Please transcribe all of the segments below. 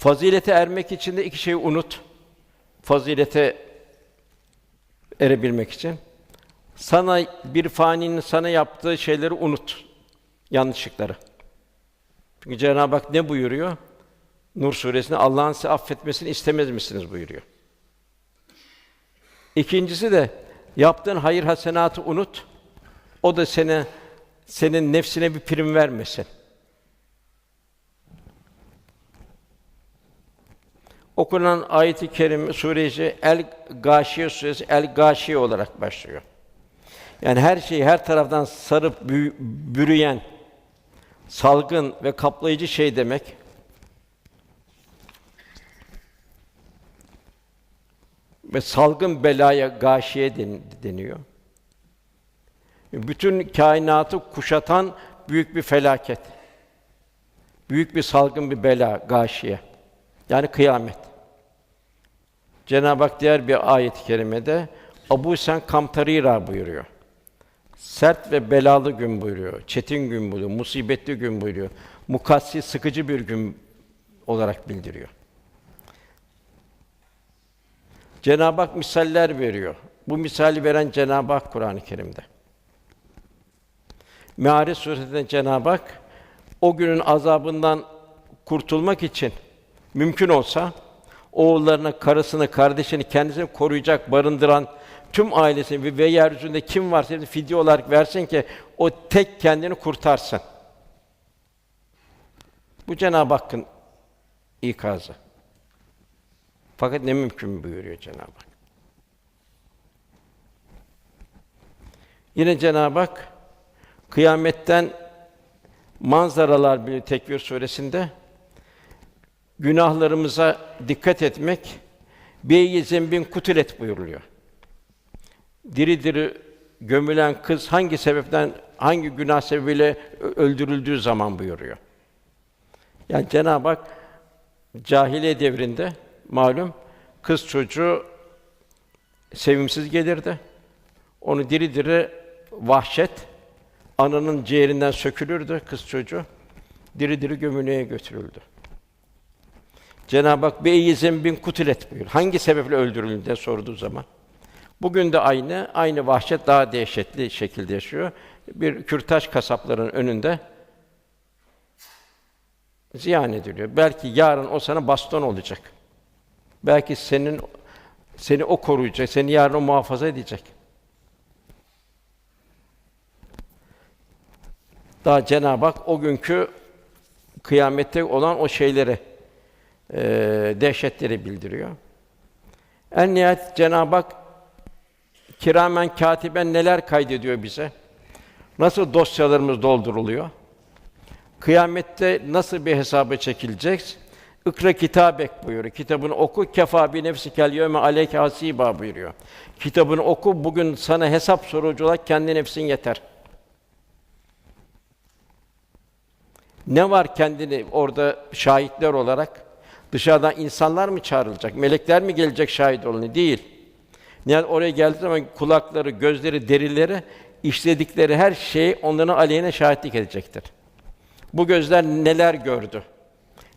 Fazilete ermek için de iki şeyi unut. Fazilete erebilmek için. Sana bir faninin sana yaptığı şeyleri unut. Yanlışlıkları. Çünkü Cenab-ı Hak ne buyuruyor? Nur suresinde Allah'ın size affetmesini istemez misiniz buyuruyor. İkincisi de yaptığın hayır hasenatı unut. O da seni senin nefsine bir prim vermesin. Okunan ayet-i kerime suresi El Gâşiye suresi El Gâşiye olarak başlıyor. Yani her şeyi her taraftan sarıp bü- bürüyen salgın ve kaplayıcı şey demek. Ve salgın belaya gâşiye den- deniyor. Bütün kainatı kuşatan büyük bir felaket. Büyük bir salgın bir bela, gâşiye. Yani kıyamet. Cenab-ı Hak diğer bir ayet-i kerimede Abu Sen Kamtarira buyuruyor. Sert ve belalı gün buyuruyor. Çetin gün buyuruyor. Musibetli gün buyuruyor. Mukassi sıkıcı bir gün olarak bildiriyor. Cenab-ı Hak misaller veriyor. Bu misali veren Cenab-ı Hak Kur'an-ı Kerim'de. Meâriç suresinde Cenab-ı Hak o günün azabından kurtulmak için mümkün olsa oğullarını, karısını, kardeşini, kendisini koruyacak, barındıran tüm ailesini ve yeryüzünde kim varsa hepsini fidye olarak versin ki o tek kendini kurtarsın. Bu Cenab-ı Hakk'ın ikazı. Fakat ne mümkün buyuruyor Cenab-ı Hak. Yine Cenab-ı Hak kıyametten manzaralar bir Tekvir suresinde günahlarımıza dikkat etmek beyi zembin kutilet buyuruluyor. Diri diri gömülen kız hangi sebepten hangi günah sebebiyle öldürüldüğü zaman buyuruyor. Yani Cenab-ı Hak cahiliye devrinde malum kız çocuğu sevimsiz gelirdi. Onu diri diri vahşet ananın ciğerinden sökülürdü kız çocuğu. Diri diri gömüleye götürüldü. Cenab-ı Hak beyyizin bin kutilet buyur. Hangi sebeple öldürüldü sorduğu zaman. Bugün de aynı, aynı vahşet daha dehşetli şekilde yaşıyor. Bir kürtaj kasapların önünde ziyan ediliyor. Belki yarın o sana baston olacak. Belki senin seni o koruyacak, seni yarın o muhafaza edecek. Daha Cenab-ı Hak o günkü kıyamette olan o şeyleri eee dehşetleri bildiriyor. En nihayet Cenab-ı Hak kiramen katiben neler kaydediyor bize? Nasıl dosyalarımız dolduruluyor? Kıyamette nasıl bir hesaba çekilecek? İkra kitabek buyuruyor. Kitabını oku. Kefa bi nefsikel yevme aleyke hasiba buyuruyor. Kitabını oku. Bugün sana hesap sorucu olarak kendi nefsin yeter. Ne var kendini orada şahitler olarak? Dışarıdan insanlar mı çağrılacak? Melekler mi gelecek şahit olun? Değil. Yani oraya geldiği zaman kulakları, gözleri, derileri işledikleri her şey onların aleyhine şahitlik edecektir. Bu gözler neler gördü?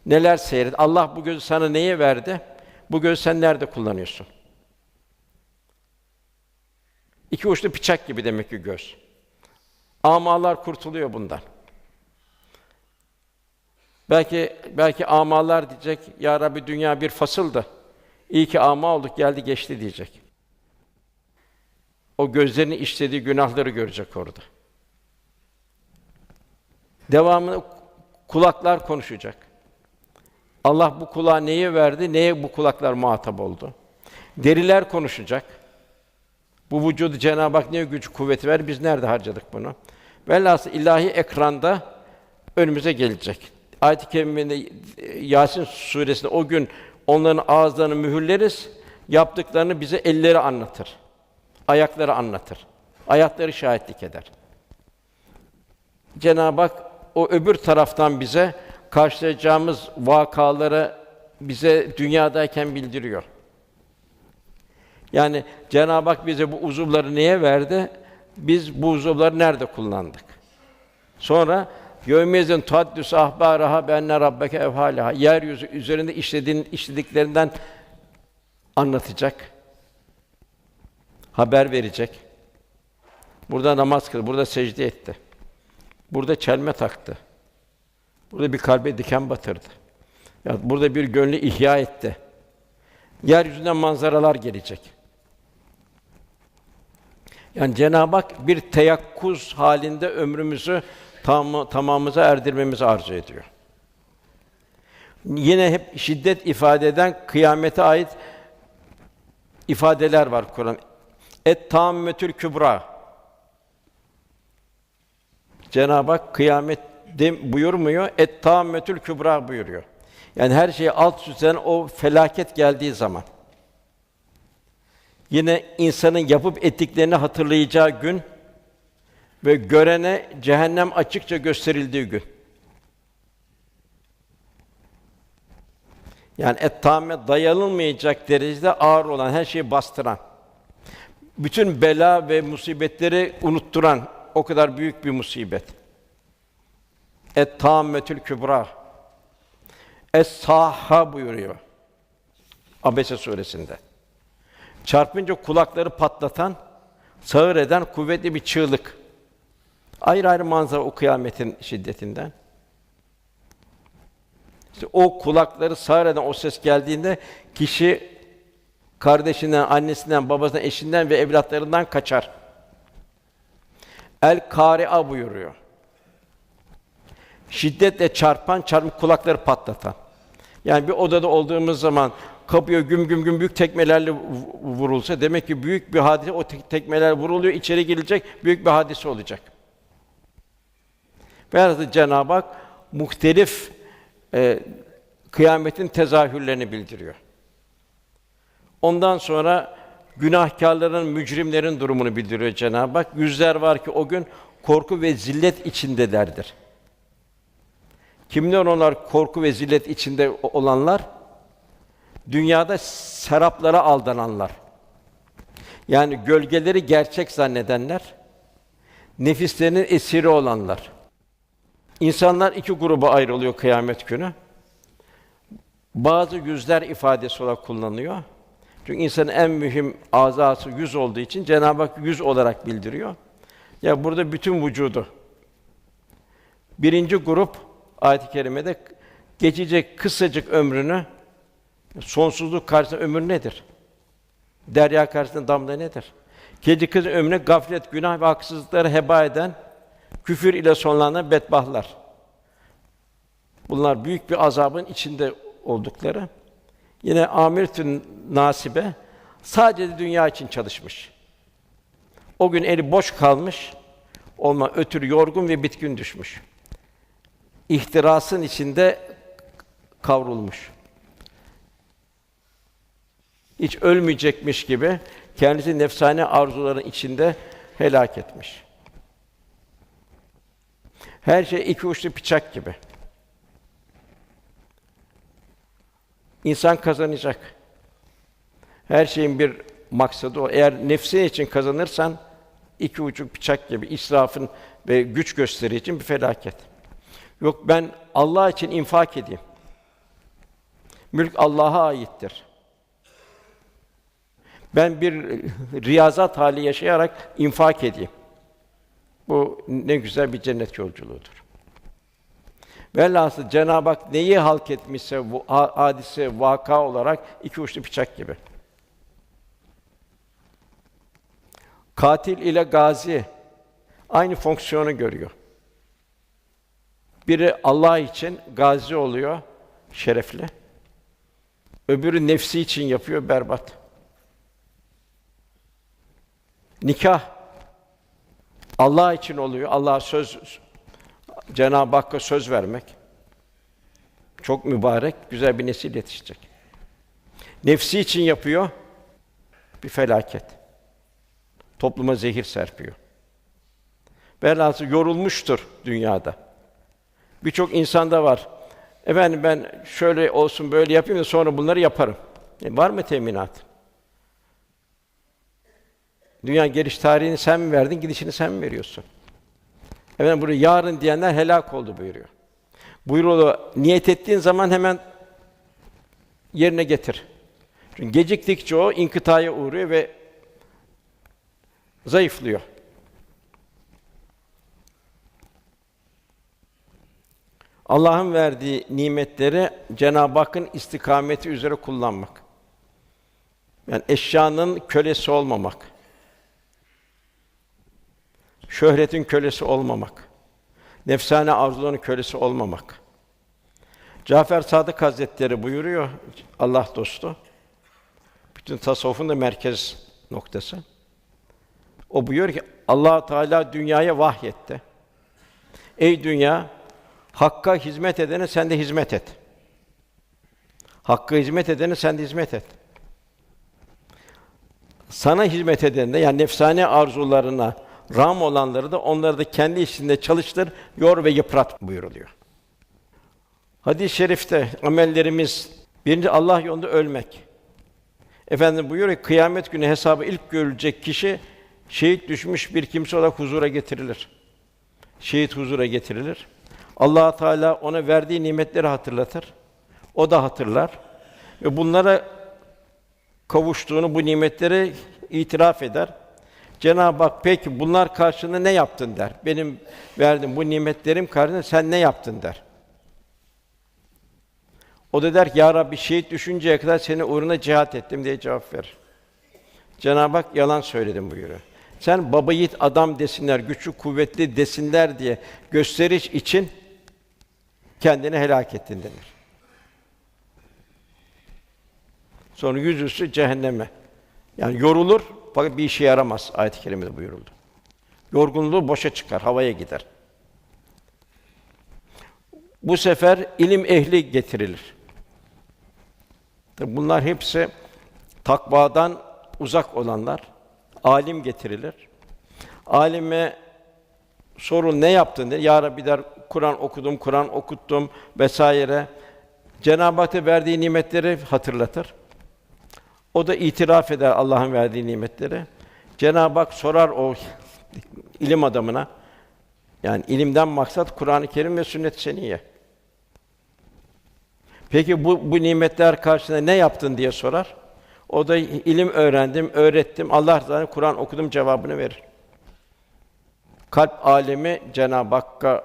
Neler seyretti? Allah bu gözü sana neye verdi? Bu gözü sen nerede kullanıyorsun? İki uçlu bıçak gibi demek ki göz. Amalar kurtuluyor bundan. Belki belki amalar diyecek, ya Rabbi dünya bir fasıldı. İyi ki ama olduk, geldi geçti diyecek. O gözlerinin işlediği günahları görecek orada. Devamını kulaklar konuşacak. Allah bu kulağa neyi verdi, neye bu kulaklar muhatap oldu? Deriler konuşacak. Bu vücudu Cenab-ı Hak ne güç kuvveti ver, biz nerede harcadık bunu? Velhâsıl ilahi ekranda önümüze gelecek. Ayet-i kerimede Yasin suresinde o gün onların ağızlarını mühürleriz, yaptıklarını bize elleri anlatır. Ayakları anlatır. Ayakları şahitlik eder. Cenab-ı Hak o öbür taraftan bize karşılayacağımız vakaları bize dünyadayken bildiriyor. Yani Cenab-ı Hak bize bu uzuvları neye verdi? Biz bu uzuvları nerede kullandık? Sonra Yevmezin tuhaddüs ahbaraha benne rabbeke evhalaha. Yeryüzü üzerinde işlediğin işlediklerinden anlatacak. Haber verecek. Burada namaz kıldı, burada secde etti. Burada çelme taktı. Burada bir kalbe diken batırdı. Ya burada bir gönlü ihya etti. Yeryüzünden manzaralar gelecek. Yani Cenab-ı Hak bir teyakkuz halinde ömrümüzü tam tamamımıza erdirmemizi arzu ediyor. Yine hep şiddet ifade eden kıyamete ait ifadeler var Kur'an. Et tammetül kübra. Cenab-ı Hak kıyamet buyurmuyor, et tammetül kübra buyuruyor. Yani her şeyi alt eden o felaket geldiği zaman. Yine insanın yapıp ettiklerini hatırlayacağı gün ve görene cehennem açıkça gösterildiği gün. Yani ettame dayanılmayacak derecede ağır olan her şeyi bastıran, bütün bela ve musibetleri unutturan o kadar büyük bir musibet. Et-tammetül kübra. Es-sahha buyuruyor. Abese suresinde. Çarpınca kulakları patlatan, sağır eden kuvvetli bir çığlık. Ayrı ayrı manzara o kıyametin şiddetinden. İşte o kulakları sağır eden o ses geldiğinde kişi kardeşinden, annesinden, babasından, eşinden ve evlatlarından kaçar. El kâri'a buyuruyor. Şiddetle çarpan, çarpıp kulakları patlatan. Yani bir odada olduğumuz zaman kapıya güm güm güm büyük tekmelerle vu- vurulsa demek ki büyük bir hadise o tek- tekmeler vuruluyor içeri gelecek büyük bir hadise olacak. Velhâsıl Cenab-ı Hak muhtelif e, kıyametin tezahürlerini bildiriyor. Ondan sonra günahkârların, mücrimlerin durumunu bildiriyor Cenab-ı Hak. Yüzler var ki o gün korku ve zillet içindelerdir. Kimler onlar korku ve zillet içinde olanlar? Dünyada seraplara aldananlar. Yani gölgeleri gerçek zannedenler, nefislerinin esiri olanlar. İnsanlar iki gruba ayrılıyor kıyamet günü. Bazı yüzler ifadesi olarak kullanılıyor. Çünkü insanın en mühim azası yüz olduğu için Cenab-ı Hak yüz olarak bildiriyor. Ya burada bütün vücudu. Birinci grup ayet-i kerimede geçecek kısacık ömrünü sonsuzluk karşısında ömür nedir? Derya karşısında damla nedir? Gece kız ömrüne gaflet, günah ve haksızlıkları heba eden, küfür ile sonlanan bedbahtlar. Bunlar büyük bir azabın içinde oldukları. Yine amiretün nasibe sadece dünya için çalışmış. O gün eli boş kalmış, olma ötürü yorgun ve bitkin düşmüş. İhtirasın içinde kavrulmuş. Hiç ölmeyecekmiş gibi kendisi nefsane arzuların içinde helak etmiş. Her şey iki uçlu bıçak gibi. İnsan kazanacak. Her şeyin bir maksadı o. Eğer nefsin için kazanırsan iki ucu bıçak gibi israfın ve güç gösteri için bir felaket. Yok ben Allah için infak edeyim. Mülk Allah'a aittir. Ben bir riyazat hali yaşayarak infak edeyim. Bu ne güzel bir cennet yolculuğudur. Velhasıl Cenab-ı Hak neyi halk etmişse bu ha- hadise vaka olarak iki uçlu bıçak gibi. Katil ile gazi aynı fonksiyonu görüyor. Biri Allah için gazi oluyor, şerefli. Öbürü nefsi için yapıyor, berbat. Nikah Allah için oluyor. Allah söz Cenab-ı Hakk'a söz vermek. Çok mübarek, güzel bir nesil yetişecek. Nefsi için yapıyor. Bir felaket. Topluma zehir serpiyor. Velhasıl yorulmuştur dünyada. Birçok insanda var. Efendim ben şöyle olsun böyle yapayım da sonra bunları yaparım. E, var mı teminat? Dünya geliş tarihini sen mi verdin, gidişini sen mi veriyorsun? Efendim buraya yarın diyenler helak oldu buyuruyor. Buyruğu niyet ettiğin zaman hemen yerine getir. Çünkü geciktikçe o inkıtaya uğruyor ve zayıflıyor. Allah'ın verdiği nimetleri Cenab-ı Hakk'ın istikameti üzere kullanmak. Yani eşyanın kölesi olmamak. Şöhretin kölesi olmamak. Nefsane arzuların kölesi olmamak. Cafer Sadık Hazretleri buyuruyor Allah dostu. Bütün tasavvufun da merkez noktası. O buyuruyor ki Allah Teala dünyaya vahyetti. Ey dünya, Hakka hizmet edene sen de hizmet et. Hakka hizmet edene sen de hizmet et. Sana hizmet edene yani nefsane arzularına ram olanları da onları da kendi işinde çalıştır, yor ve yıprat buyuruluyor. Hadis-i şerifte amellerimiz birinci Allah yolunda ölmek. Efendim buyuruyor ki kıyamet günü hesabı ilk görülecek kişi şehit düşmüş bir kimse olarak huzura getirilir. Şehit huzura getirilir. Allah Teala ona verdiği nimetleri hatırlatır. O da hatırlar ve bunlara kavuştuğunu bu nimetleri itiraf eder. Cenab-ı Hak peki bunlar karşılığında ne yaptın der. Benim verdiğim bu nimetlerim karşılığında sen ne yaptın der. O da der ki ya Rabbi şehit düşünceye kadar seni uğruna cihat ettim diye cevap verir. Cenab-ı Hak yalan söyledim buyuruyor. Sen baba yiğit adam desinler, güçlü kuvvetli desinler diye gösteriş için kendini helak ettin denir. Sonra yüzüstü cehenneme. Yani yorulur fakat bir işe yaramaz ayet-i kerimede buyuruldu. Yorgunluğu boşa çıkar, havaya gider. Bu sefer ilim ehli getirilir. Bunlar hepsi takvadan uzak olanlar. Alim getirilir. Alime sorun ne yaptın der. Ya Rabbi der Kur'an okudum, Kur'an okuttum vesaire. Cenab-ı Hak'ta verdiği nimetleri hatırlatır. O da itiraf eder Allah'ın verdiği nimetleri. Cenab-ı Hak sorar o ilim adamına. Yani ilimden maksat Kur'an-ı Kerim ve sünnet-i seniyye. Peki bu bu nimetler karşısında ne yaptın diye sorar. O da ilim öğrendim, öğrettim, Allah rızasına Kur'an okudum cevabını verir. Kalp alemi Cenab-ı Hakk'a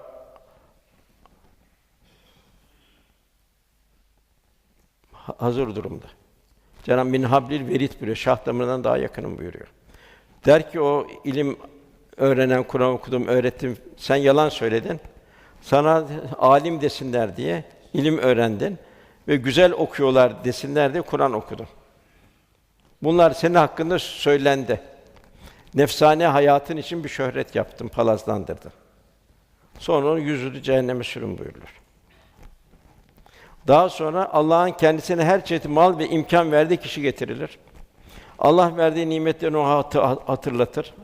hazır durumda. Cenab-ı Min hablil verit buyuruyor. Şah damarından daha yakınım buyuruyor. Der ki o ilim öğrenen, Kur'an okudum, öğrettim. Sen yalan söyledin. Sana alim desinler diye ilim öğrendin ve güzel okuyorlar desinler diye Kur'an okudum. Bunlar senin hakkında söylendi. Nefsane hayatın için bir şöhret yaptım, palazlandırdın. Sonra onu yüzünü cehenneme sürün buyurulur. Daha sonra Allah'ın kendisine her çeşit mal ve imkan verdiği kişi getirilir. Allah verdiği nimetlerini o hatırlatır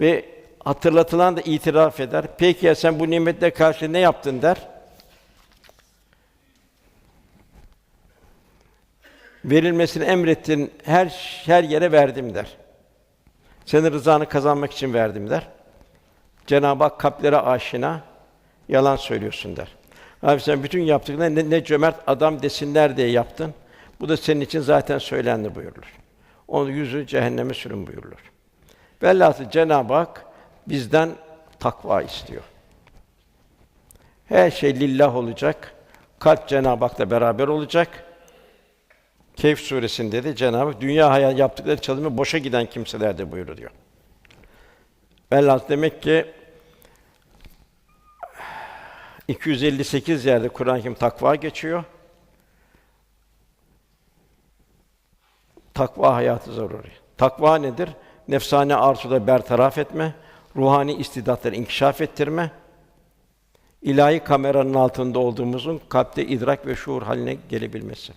ve hatırlatılan da itiraf eder. Peki ya sen bu nimetle karşı ne yaptın der. Verilmesini emrettin her her yere verdim der. Senin rızanı kazanmak için verdim der. Cenab-ı Hak kalplere aşina, yalan söylüyorsun der. Abi sen bütün yaptıklarını ne, ne cömert adam desinler diye yaptın. Bu da senin için zaten söylendi buyurulur. Onun yüzü cehenneme sürün buyurulur. Velhâsıl Cenab-ı Hak bizden takva istiyor. Her şey lillah olacak. Kalp Cenab-ı Hak'la beraber olacak. Keyf suresinde de Cenab-ı Hak dünya hayal yaptıkları çalışma boşa giden kimseler de buyuruyor. Velhâsıl demek ki 258 yerde Kur'an-ı Kerim takva geçiyor. Takva hayatı zaruri. Takva nedir? Nefsane arzuda bertaraf etme, ruhani istidatları inkişaf ettirme, ilahi kameranın altında olduğumuzun kalpte idrak ve şuur haline gelebilmesi.